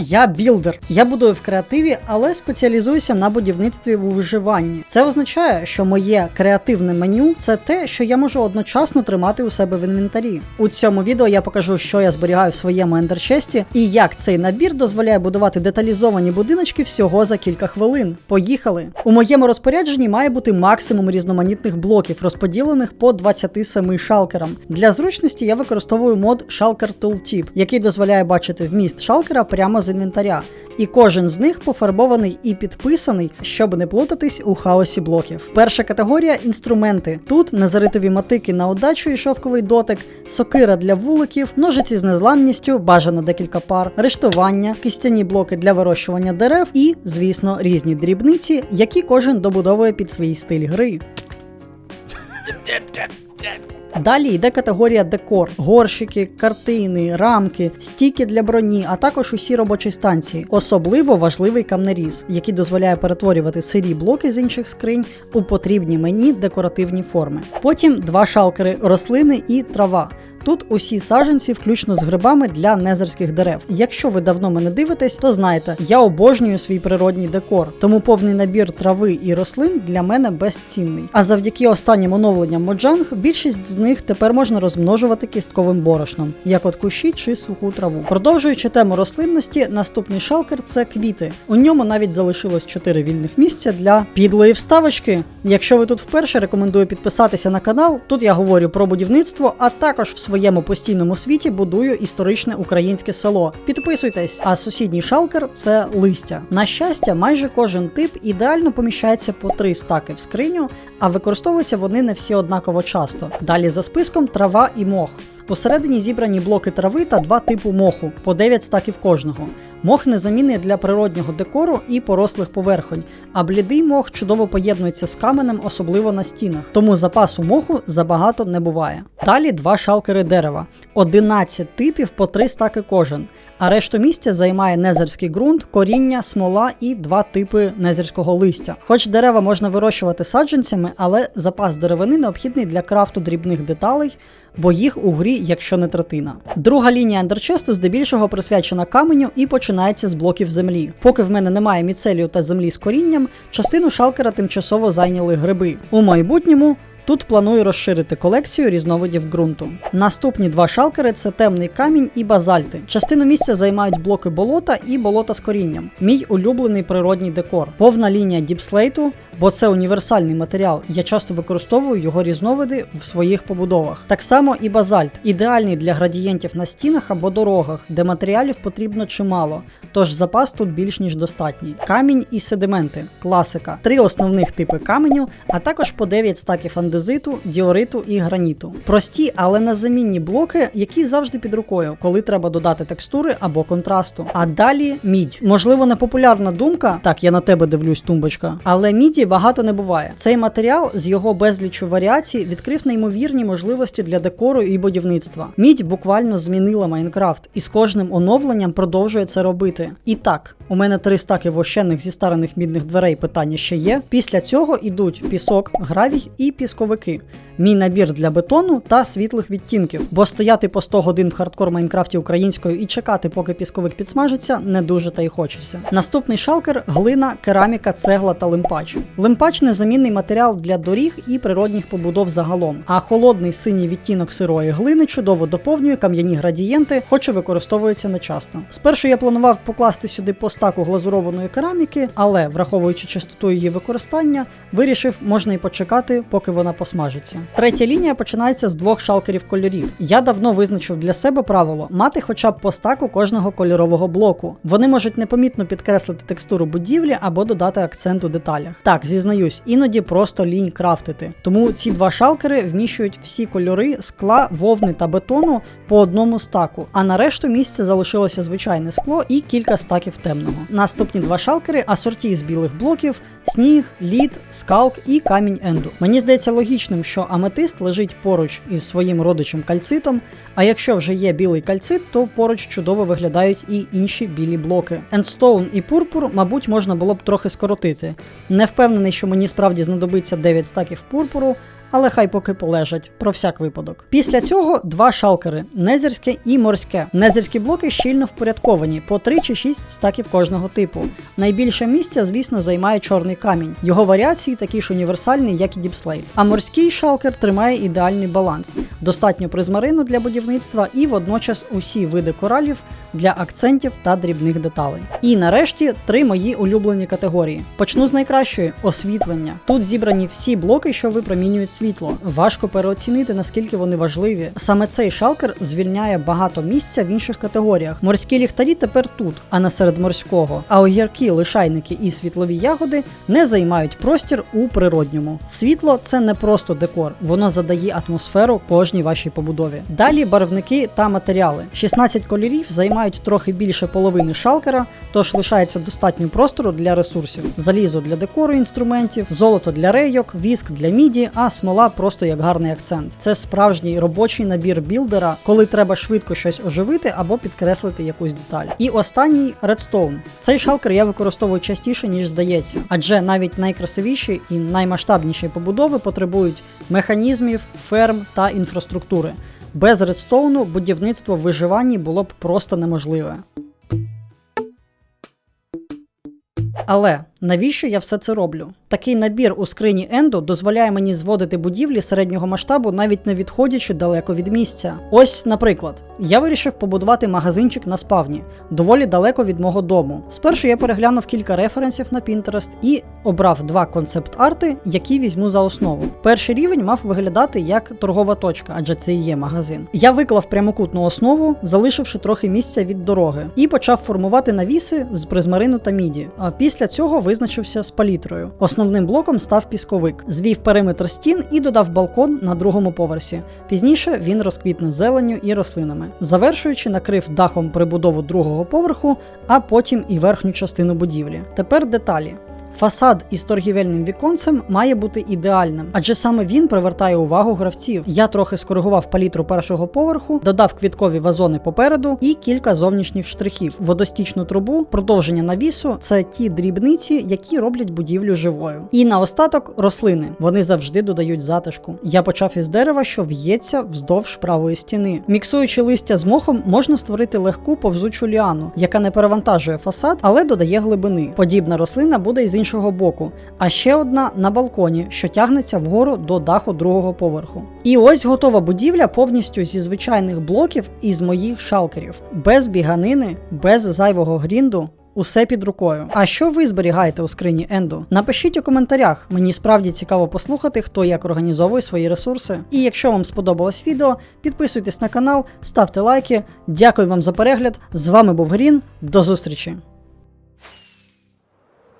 Я білдер. Я будую в креативі, але спеціалізуюся на будівництві у виживанні. Це означає, що моє креативне меню це те, що я можу одночасно тримати у себе в інвентарі. У цьому відео я покажу, що я зберігаю в своєму ендерчесті і як цей набір дозволяє будувати деталізовані будиночки всього за кілька хвилин. Поїхали! У моєму розпорядженні має бути максимум різноманітних блоків, розподілених по 27 шалкерам. Для зручності я використовую мод Shulker Tooltip, який дозволяє бачити вміст шалкера прямо з інвентаря. І кожен з них пофарбований і підписаний, щоб не плутатись у хаосі блоків. Перша категорія інструменти. Тут незаритові мотики на удачу і шовковий дотик, сокира для вуликів, ножиці з незламністю, бажано декілька пар, рештування, кистяні блоки для вирощування дерев і, звісно, різні дрібниці, які кожен добудовує під свій стиль гри. Далі йде категорія декор: горщики, картини, рамки, стіки для броні, а також усі робочі станції. Особливо важливий камнеріз, який дозволяє перетворювати сирі блоки з інших скринь у потрібні мені декоративні форми. Потім два шалкери рослини і трава. Тут усі саджанці, включно з грибами для незерських дерев. Якщо ви давно мене дивитесь, то знаєте, я обожнюю свій природній декор, тому повний набір трави і рослин для мене безцінний. А завдяки останнім оновленням Моджанг, більшість з них тепер можна розмножувати кістковим борошном, як от кущі чи суху траву. Продовжуючи тему рослинності, наступний шалкер це квіти. У ньому навіть залишилось 4 вільних місця для підлої вставочки. Якщо ви тут вперше, рекомендую підписатися на канал. Тут я говорю про будівництво, а також в своєму постійному світі будую історичне українське село. Підписуйтесь, а сусідній шалкер це листя. На щастя, майже кожен тип ідеально поміщається по три стаки в скриню, а використовуються вони не всі однаково часто. Далі за списком трава і мох. Посередині зібрані блоки трави та два типу моху по 9 стаків кожного. Мох незамінний для природнього декору і порослих поверхонь, а блідий мох чудово поєднується з каменем, особливо на стінах, тому запасу моху забагато не буває. Далі два шалкери дерева, 11 типів по 3 стаки кожен. А решту місця займає незерський ґрунт, коріння, смола і два типи незерського листя. Хоч дерева можна вирощувати саджанцями, але запас деревини необхідний для крафту дрібних деталей, бо їх у грі, якщо не третина. Друга лінія ендерчесту здебільшого присвячена каменю і починається з блоків землі. Поки в мене немає міцелію та землі з корінням, частину шалкера тимчасово зайняли гриби. У майбутньому. Тут планую розширити колекцію різновидів ґрунту. Наступні два шалкери це темний камінь і базальти. Частину місця займають блоки болота і болота з корінням. Мій улюблений природній декор. Повна лінія діпслейту, бо це універсальний матеріал. Я часто використовую його різновиди в своїх побудовах. Так само і базальт, ідеальний для градієнтів на стінах або дорогах, де матеріалів потрібно чимало, тож запас тут більш ніж достатній. Камінь і седименти класика. Три основних типи каменю, а також по 9 стаків андезиту, діориту і граніту. Прості, але незамінні блоки, які завжди під рукою, коли треба додати текстури або контрасту. А далі мідь. Можливо, непопулярна думка, так я на тебе дивлюсь, тумбочка, але міді багато не буває. Цей матеріал з його безлічу варіацій відкрив неймовірні можливості для декору і будівництва. Мідь буквально змінила Майнкрафт і з кожним оновленням продовжує це робити. І так, у мене три стаки вощених зі старених мідних дверей питання ще є. Після цього йдуть пісок, гравій і novo aqui. Мій набір для бетону та світлих відтінків, бо стояти по 100 годин в хардкор Майнкрафті українською і чекати, поки пісковик підсмажиться, не дуже та й хочеться. Наступний шалкер глина, кераміка, цегла та лимпач. Лимпач незамінний матеріал для доріг і природних побудов загалом, а холодний синій відтінок сирої глини чудово доповнює кам'яні градієнти, хоч і використовується нечасто. Спершу я планував покласти сюди по стаку глазурованої кераміки, але враховуючи частоту її використання, вирішив, можна і почекати, поки вона посмажиться. Третя лінія починається з двох шалкерів кольорів. Я давно визначив для себе правило мати хоча б по стаку кожного кольорового блоку. Вони можуть непомітно підкреслити текстуру будівлі або додати акцент у деталях. Так, зізнаюсь, іноді просто лінь крафтити. Тому ці два шалкери вміщують всі кольори скла, вовни та бетону по одному стаку. А на решту місця залишилося звичайне скло і кілька стаків темного. Наступні два шалкери асорті з білих блоків, сніг, лід, скалк і камінь енду. Мені здається логічним, що аметист лежить поруч із своїм родичем кальцитом. А якщо вже є білий кальцит, то поруч чудово виглядають і інші білі блоки. Ендстоун і пурпур, мабуть, можна було б трохи скоротити. Не впевнений, що мені справді знадобиться 9 стаків пурпуру, але хай поки полежать про всяк випадок. Після цього два шалкери незерське і морське. Незерські блоки щільно впорядковані по 3 чи 6 стаків кожного типу. Найбільше місця, звісно, займає чорний камінь. Його варіації такі ж універсальні, як і діпслейт. А морський шалкер тримає ідеальний баланс, достатньо призмарину для будівництва і водночас усі види коралів для акцентів та дрібних деталей. І нарешті три мої улюблені категорії. Почну з найкращої освітлення. Тут зібрані всі блоки, що випромінюють світло. Важко переоцінити, наскільки вони важливі. Саме цей шалкер звільняє багато місця в інших категоріях. Морські ліхтарі тепер тут, а не серед морського. А огірки, лишайники і світлові ягоди не займають простір у природньому. Світло це не просто декор, воно задає атмосферу кожній вашій побудові. Далі барвники та матеріали. 16 кольорів займають трохи більше половини шалкера, тож лишається достатньо простору для ресурсів: залізо для декору інструментів, золото для рейок, віск для міді, а смола просто як гарний акцент. Це справжній робочий набір білдера, коли треба швидко щось оживити або підкреслити якусь деталь. І останній редстоун. Цей шалкер я використовую частіше, ніж здається, адже навіть найкрасивіші і наймасштабніші побудови потребують механізмів, ферм та інфраструктури. Без редстоуну будівництво в виживанні було б просто неможливе. Але навіщо я все це роблю? Такий набір у скрині Ендо дозволяє мені зводити будівлі середнього масштабу, навіть не відходячи далеко від місця. Ось, наприклад, я вирішив побудувати магазинчик на спавні, доволі далеко від мого дому. Спершу я переглянув кілька референсів на Pinterest і обрав два концепт-арти, які візьму за основу. Перший рівень мав виглядати як торгова точка, адже це і є магазин. Я виклав прямокутну основу, залишивши трохи місця від дороги, і почав формувати навіси з призмарину та міді. А після цього визначився з палітрою. Основним блоком став пісковик, звів периметр стін і додав балкон на другому поверсі. Пізніше він розквітне зеленню і рослинами. Завершуючи, накрив дахом прибудову другого поверху, а потім і верхню частину будівлі. Тепер деталі. Фасад із торгівельним віконцем має бути ідеальним, адже саме він привертає увагу гравців. Я трохи скоригував палітру першого поверху, додав квіткові вазони попереду і кілька зовнішніх штрихів, водостічну трубу, продовження навісу це ті дрібниці, які роблять будівлю живою. І наостаток рослини. Вони завжди додають затишку. Я почав із дерева, що в'ється вздовж правої стіни. Міксуючи листя з мохом, можна створити легку повзучу ліану, яка не перевантажує фасад, але додає глибини. Подібна рослина буде з іншого боку, а ще одна на балконі, що тягнеться вгору до даху другого поверху. І ось готова будівля повністю зі звичайних блоків із моїх шалкерів, без біганини, без зайвого грінду. Усе під рукою. А що ви зберігаєте у скрині Енду? Напишіть у коментарях. Мені справді цікаво послухати, хто як організовує свої ресурси. І якщо вам сподобалось відео, підписуйтесь на канал, ставте лайки. Дякую вам за перегляд. З вами був Грін. До зустрічі!